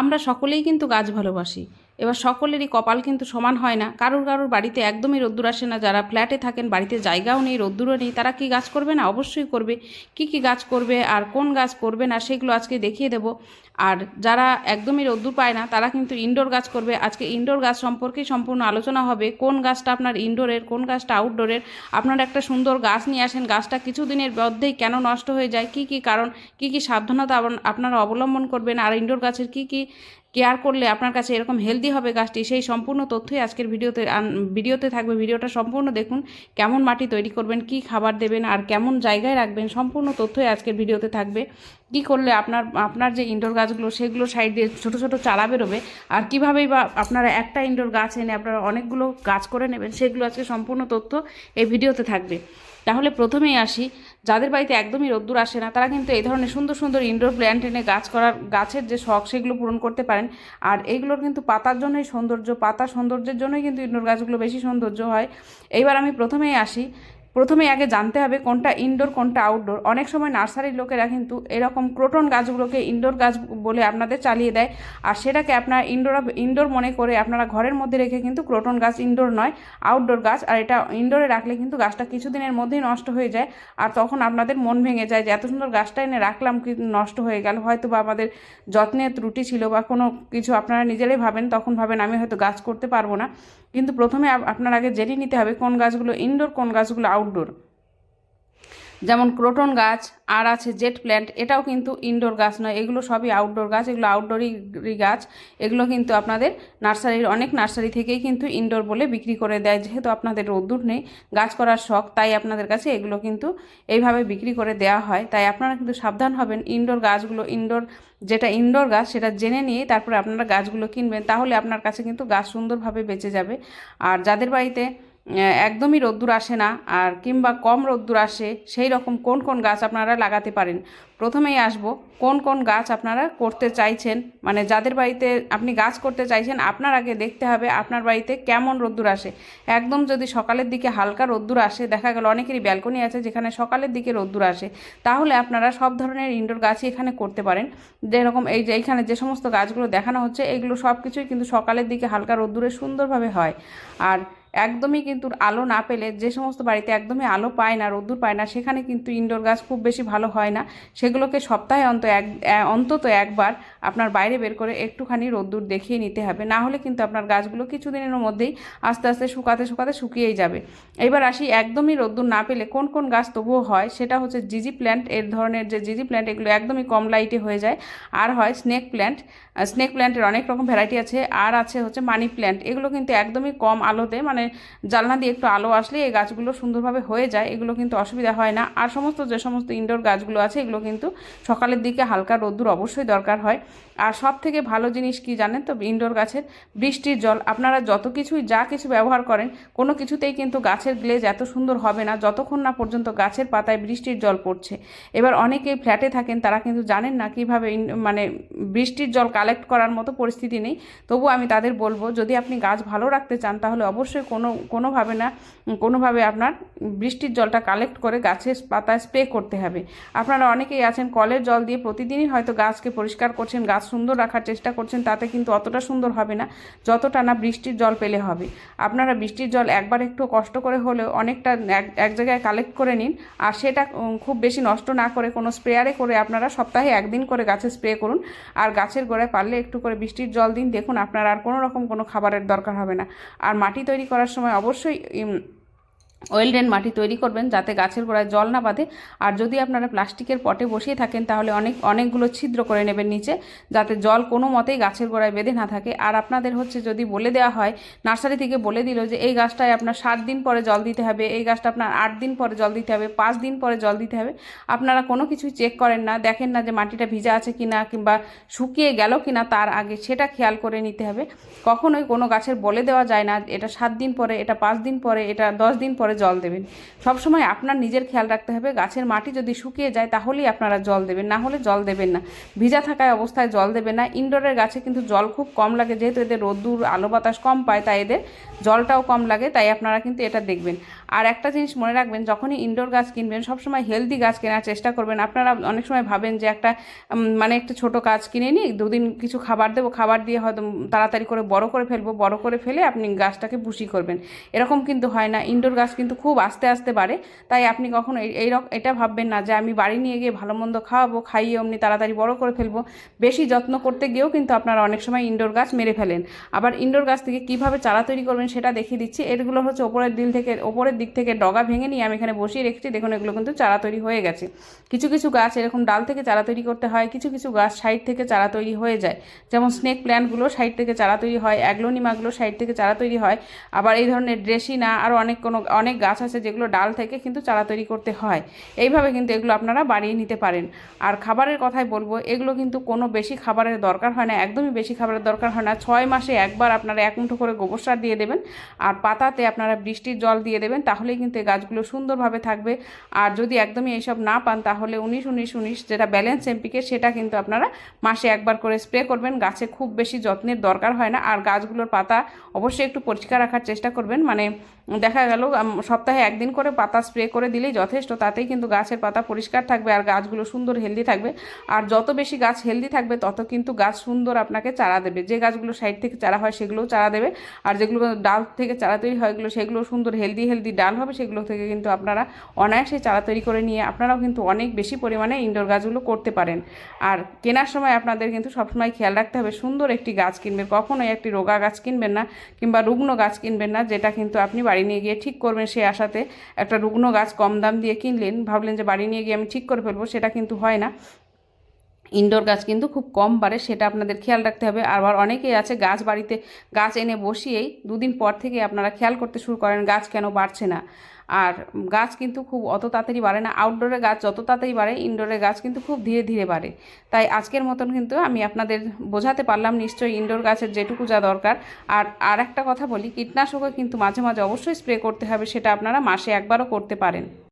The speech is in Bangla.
আমরা সকলেই কিন্তু গাছ ভালোবাসি। এবার সকলেরই কপাল কিন্তু সমান হয় না। কারোর কারোর বাড়িতে একদমই রোদ্দুর আসে না। যারা ফ্ল্যাটে থাকেন, বাড়িতে জায়গাও নেই, রোদ্দুরও নেই, তারা কি গাছ করবে না? অবশ্যই করবে। কি কি গাছ করবে আর কোন গাছ করবে না, সেগুলো আজকে দেখিয়ে দেবো। আর যারা একদমই রোদ্দুর পায় না, তারা কিন্তু ইনডোর গাছ করবে। আজকে ইনডোর গাছ সম্পর্কেই সম্পূর্ণ আলোচনা হবে। কোন গাছটা আপনার ইনডোরের কোন গাছটা আউটডোরের আপনারা একটা সুন্দর গাছ নিয়ে আসেন। গাছটা কিছুদিনের মধ্যেই কেন নষ্ট হয়ে যায়? কি কি কারণ? কি কি সাবধানতা আপনারা অবলম্বন করবেন? আর ইনডোর গাছের কি কি কেয়ার করলে আপনার কাছে এরকম হেলদি হবে গাছটি, সেই সম্পূর্ণ তথ্যই আজকের ভিডিওতে ভিডিওতে থাকবে। ভিডিওটা সম্পূর্ণ দেখুন, কেমন মাটি তৈরি করবেন, কি খাবার দেবেন, আর কেমন জায়গায় রাখবেন, সম্পূর্ণ তথ্যই আজকের ভিডিওতে থাকবে। কি করলে আপনার আপনার যে ইনডোর গাছগুলো, সেগুলো সাইড দিয়ে ছোটো ছোটো চারা বেরোবে, আর কীভাবেই বা আপনারা একটা ইনডোর গাছ এনে আপনারা অনেকগুলো গাছ করে নেবেন, সেগুলো আজকে সম্পূর্ণ তথ্য এই ভিডিওতে থাকবে। তাহলে প্রথমেই আসি যাদের বাড়িতে একদমই রোদ্দুর আসে না, তারা কিন্তু এই ধরনের সুন্দর সুন্দর ইনডোর প্ল্যান্ট এনে গাছ করার, গাছের যে শখ সেগুলো পূরণ করতে পারেন। আর এইগুলোর কিন্তু পাতার জন্যই সৌন্দর্য, পাতা সৌন্দর্যের জন্যই কিন্তু ইনডোর গাছগুলো বেশি সৌন্দর্য হয়। এইবার আমি প্রথমেই আসি। প্রথমে আগে জানতে হবে কোনটা ইনডোর কোনটা আউটডোর অনেক সময় নার্সারির লোকেরা কিন্তু এরকম ক্রোটন গাছগুলোকে ইনডোর গাছ বলে আপনাদের চালিয়ে দেয়। আর সেটাকে আপনার ইনডোর ইনডোর মনে করে আপনারা ঘরের মধ্যে রেখে কিন্তু ক্রোটন গাছ ইনডোর নয় আউটডোর গাছ। আর এটা ইনডোরে রাখলে কিন্তু গাছটা কিছুদিনের মধ্যেই নষ্ট হয়ে যায়। আর তখন আপনাদের মন ভেঙে যায় যে, এত সুন্দর গাছটা এনে রাখলাম কি নষ্ট হয়ে গেল? হয়তো বা আমাদের যত্নের ত্রুটি ছিল বা কোনো কিছু আপনারা নিজেরাই ভাবেন, তখন ভাবেন, আমি হয়তো গাছ করতে পারব না। কিন্তু প্রথমে আপনার আগে জেনে নিতে হবে কোন গাছগুলো ইনডোর কোন গাছগুলো আউটডোর যেমন ক্রোটন গাছ, আর আছে জেট প্ল্যান্ট, এটাও কিন্তু ইনডোর গাছ নয়, এগুলো সবই আউটডোর গাছ, এগুলো আউটডোরই গাছ, এগুলো কিন্তু আপনাদের নার্সারির, অনেক নার্সারি থেকেই কিন্তু ইনডোর বলে বিক্রি করে দেয়, যেহেতু আপনাদের রোদ্দুর নেই, গাছ করার শখ, তাই আপনাদের কাছে এগুলো কিন্তু এইভাবে বিক্রি করে দেওয়া হয়, তাই আপনারা কিন্তু সাবধান হবেন ইনডোর গাছগুলো ইনডোর যেটা ইনডোর গাছ, সেটা জেনে নিয়ে তারপরে আপনারা গাছগুলো কিনবেন, তাহলে আপনার কাছে কিন্তু গাছ সুন্দরভাবে বেঁচে যাবে, আর যাদের বাড়িতে একদমই রোদ্দুর আসে না, আর কিংবা কম রোদ্দুর আসে, সেই রকম কোন কোন গাছ আপনারা লাগাতে পারেন? প্রথমেই আসব, কোন কোন গাছ আপনারা করতে চাইছেন? মানে যাদের বাড়িতে আপনি গাছ করতে চাইছেন, আপনার আগে দেখতে হবে আপনার বাড়িতে কেমন রোদ্দুর আসে। একদম যদি সকালের দিকে হালকা রোদ্দুর আসে, দেখা গেল অনেকেরই ব্যালকনি আছে যেখানে সকালের দিকে রোদ্দুর আসে, তাহলে আপনারা সব ধরনের ইনডোর গাছই এখানে করতে পারেন। যেরকম এই যে এইখানে যে সমস্ত গাছগুলো দেখানো হচ্ছে, এগুলো সব কিছুই কিন্তু সকালের দিকে হালকা রোদ্দুরে সুন্দরভাবে হয়। আর একদমই কিন্তু আলো না পেলে যে সমস্ত বাড়িতে একদমই আলো পায় না, রোদ্দুর পায় না, সেখানে কিন্তু ইনডোর গাছ খুব বেশি ভালো হয় না। সেগুলোকে সপ্তাহে অন্ত এক অন্তত একবার আপনার বাইরে বের করে একটুখানি রোদ্দুর দেখিয়ে নিতে হবে। না হলে কিন্তু আপনার গাছগুলো কিছুদিনের মধ্যেই আস্তে আস্তে শুকাতে শুকাতে শুকিয়েই যাবে। এবার আসি, একদমই রোদ্দুর না পেলে কোন কোন গাছ তবুও হয়? সেটা হচ্ছে জিজি প্ল্যান্ট এর ধরনের যে জিজি প্ল্যান্ট এগুলো একদমই কম লাইটে হয়ে যায়। আর হয় স্নেক প্ল্যান্ট স্নেক প্ল্যান্টের অনেক রকম ভ্যারাইটি আছে। আর আছে হচ্ছে মানি প্ল্যান্ট এগুলো কিন্তু একদমই কম আলোতে মানে জানলা দিয়ে একটু আলো আসলে এই গাছগুলো সুন্দরভাবে হয়ে যায়, এগুলো কিন্তু অসুবিধা হয় না। আর সমস্ত, যে সমস্ত ইনডোর গাছগুলো আছে, এগুলো কিন্তু সকালের দিকে হালকা রোদ্দুর অবশ্যই দরকার হয়। আর সব থেকে ভালো জিনিস কি জানেন তো? ইনডোর গাছের বৃষ্টির জল। আপনারা যত কিছুই, যা কিছু ব্যবহার করেন, কোনো কিছুতেই কিন্তু গাছের গ্লেজ এত সুন্দর হবে না, যতক্ষণ না পর্যন্ত গাছের পাতায় বৃষ্টির জল পড়ছে। এবার অনেকেই ফ্ল্যাটে থাকেন, তারা কিন্তু জানেন না কীভাবে মানে বৃষ্টির জল কালেক্ট করার মতো পরিস্থিতি নেই। তবু আমি তাদের বলব, যদি আপনি গাছ ভালো রাখতে চান, তাহলে অবশ্যই কোনো, কোনোভাবে না, কোনোভাবে আপনার বৃষ্টির জলটা কালেক্ট করে গাছের পাতায় স্প্রে করতে হবে। আপনারা অনেকেই আছেন, কলের জল দিয়ে প্রতিদিনই হয়তো গাছকে পরিষ্কার করছেন, গাছ সুন্দর রাখার চেষ্টা করছেন, তাতে কিন্তু অতটা সুন্দর হবে না, যতটা না বৃষ্টির জল পেলে হবে। আপনারা বৃষ্টির জল একবার একটু কষ্ট করে হলেও অনেকটা এক জায়গায় কালেক্ট করে নিন, আর সেটা খুব বেশি নষ্ট না করে কোনো স্প্রেয়ারে করে আপনারা সপ্তাহে একদিন করে গাছে স্প্রে করুন, আর গাছের গোড়ায় পারলে একটু করে বৃষ্টির জল দিন, দেখুন আপনার আর কোনো রকম কোনো খাবারের দরকার হবে না। আর মাটি তৈরি করার সময় অবশ্যই উম, ওয়েলডেন মাটি তৈরি করবেন যাতে গাছের গোড়ায় জল না বাঁধে। আর যদি আপনারা প্লাস্টিকের পটে বসিয়ে থাকেন তাহলে অনেক অনেকগুলো ছিদ্র করে নেবেন নিচে যাতে জল কোনো মতেই গাছের গোড়ায় বেঁধে না থাকে। আর আপনাদের হচ্ছে যদি বলে দেওয়া হয় নার্সারি থেকে বলে দিল যে এই গাছটায় আপনার সাত দিন পরে জল দিতে হবে এই গাছটা আপনার আট দিন পরে জল দিতে হবে পাঁচ দিন পরে জল দিতে হবে। আপনারা কোনো কিছুই চেক করেন না দেখেন না যে মাটিটা ভিজা আছে কি না কিংবা শুকিয়ে গেল কি না তার আগে সেটা খেয়াল করে নিতে হবে। কখনোই কোনো গাছের বলে দেওয়া যায় না এটা সাত দিন পরে এটা পাঁচ দিন পরে এটা দশ দিন পরে জল দেবেন। সবসময় আপনার নিজের খেয়াল রাখতে হবে, গাছের মাটি যদি শুকিয়ে যায় তাহলেই আপনারা জল দেবেন, না হলে জল দেবেন না। ভিজা থাকায় অবস্থায় জল দেবেন না। ইনডোরের গাছে কিন্তু জল খুব কম লাগে, যেহেতু এদের রোদ্দুর, আলো বাতাস কম পায়, তাই এদের জলটাও কম লাগে, তাই আপনারা কিন্তু এটা দেখবেন। আর একটা জিনিস মনে রাখবেন, যখনই ইনডোর গাছ কিনবেন, সবসময় হেলদি গাছ কেনার চেষ্টা করবেন। আপনারা অনেক সময় ভাবেন যে একটা মানে একটা ছোট গাছ কিনে নিই, দুদিন কিছু খাবার দেবো, খাবার দিয়ে হয়তো তাড়াতাড়ি করে বড় করে ফেলব, বড় করে ফেলে আপনি গাছটাকে পুষি করবেন। এরকম কিন্তু হয় না। ইনডোর গাছ কিন্তু খুব আস্তে আস্তে বাড়ে। তাই আপনি কখনো এই- এটা ভাববেন না যে আমি বাড়ি নিয়ে গিয়ে ভালো মন্দ খাওয়াবো, খাইয়ে অমনি তাড়াতাড়ি বড় করে ফেলব। বেশি যত্ন করতে গিয়েও কিন্তু আপনারা অনেক সময় ইনডোর গাছ মেরে ফেলেন। আবার ইনডোর গাছ থেকে কীভাবে চারা তৈরি করবেন সেটা দেখিয়ে দিচ্ছি। এগুলো হচ্ছে ওপরের দিল থেকে, ওপরের দিক থেকে ডগা ভেঙে নিয়ে আমি এখানে বসিয়ে রেখেছি। দেখুন, এগুলো কিন্তু চারা তৈরি হয়ে গেছে। কিছু কিছু গাছ এরকম ডাল থেকে চারা তৈরি করতে হয়, কিছু কিছু গাছ সাইড থেকে চারা তৈরি হয়ে যায়। যেমন স্নেক প্ল্যান্টগুলো সাইড থেকে চারা তৈরি হয় অ্যাগ্লোনিমাগুলো সাইড থেকে চারা তৈরি হয়। আবার এই ধরনের ড্রেসিনা আরও অনেক কোনো, অনেক গাছ আছে যেগুলো ডাল থেকে কিন্তু চারা তৈরি করতে হয়। এইভাবে কিন্তু এগুলো আপনারা বাড়িয়ে নিতে পারেন। আর খাবারের কথাই বলব, এগুলো কিন্তু কোনো বেশি খাবারের দরকার হয় না, একদমই বেশি খাবারের দরকার হয় না। ছয় মাসে একবার আপনারা এক মুঠো করে গোবর সার দিয়ে দেবেন। আর পাতাতে আপনারা বৃষ্টির জল দিয়ে দেবেন। তাহলেই কিন্তু এই গাছগুলো সুন্দরভাবে থাকবে। আর যদি একদমই এইসব না পান, তাহলে উনিশ উনিশ উনিশ যেটা ব্যালেন্স এমপিকে সেটা কিন্তু আপনারা মাসে একবার করে স্প্রে করবেন। গাছে খুব বেশি যত্নের দরকার হয় না। আর গাছগুলোর পাতা অবশ্যই একটু পরিষ্কার রাখার চেষ্টা করবেন। মানে দেখা গেল সপ্তাহে একদিন করে পাতা স্প্রে করে দিলেই যথেষ্ট। তাতেই কিন্তু গাছের পাতা পরিষ্কার থাকবে আর গাছগুলো সুন্দর হেলদি থাকবে। আর যত বেশি গাছ হেলদি থাকবে, তত কিন্তু গাছ সুন্দর আপনাকে চারা দেবে। যে গাছগুলো সাইড থেকে চারা হয়, সেগুলোও চারা দেবে। আর যেগুলো ডাল থেকে চারা তৈরি হয়, এগুলো, সেগুলো সুন্দর হেলদি হেলদি ডাল হবে, সেগুলো থেকে কিন্তু আপনারা অনায়াসে চারা তৈরি করে নিয়ে আপনারাও কিন্তু অনেক বেশি পরিমাণে ইনডোর গাছগুলো করতে পারেন। আর কেনার সময় আপনাদের কিন্তু সবসময় খেয়াল রাখতে হবে, সুন্দর একটি গাছ কিনবেন, কখনোই একটি রোগা গাছ কিনবেন না কিংবা রুগ্ন গাছ কিনবেন না, যেটা কিন্তু আপনি বাড়ি নিয়ে গিয়ে ঠিক করবেন, সে আশাতে একটা রুগ্ন গাছ কম দাম দিয়ে কিনলেন, ভাবলেন যে বাড়ি নিয়ে গিয়ে আমি ঠিক করে ফেলব, সেটা কিন্তু হয় না। ইনডোর গাছ কিন্তু খুব কম বাড়ে, সেটা আপনাদের খেয়াল রাখতে হবে। আবার অনেকেই আছে গাছ বাড়িতে গাছ এনে বসিয়েই দুদিন পর থেকে আপনারা খেয়াল করতে শুরু করেন গাছ কেন বাড়ছে না। আর গাছ কিন্তু খুব অত তাড়াতাড়ি বাড়ে না আউটডোরে গাছ যত তাড়াতাড়ি বাড়ে ইনডোরে গাছ কিন্তু খুব ধীরে ধীরে বাড়ে। তাই আজকের মতন কিন্তু আমি আপনাদের বোঝাতে পারলাম নিশ্চয়ই ইনডোর গাছের যেটুকু যা দরকার। আর আর একটা কথা বলি, কীটনাশকও কিন্তু মাঝে মাঝে অবশ্যই স্প্রে করতে হবে, সেটা আপনারা মাসে একবারও করতে পারেন।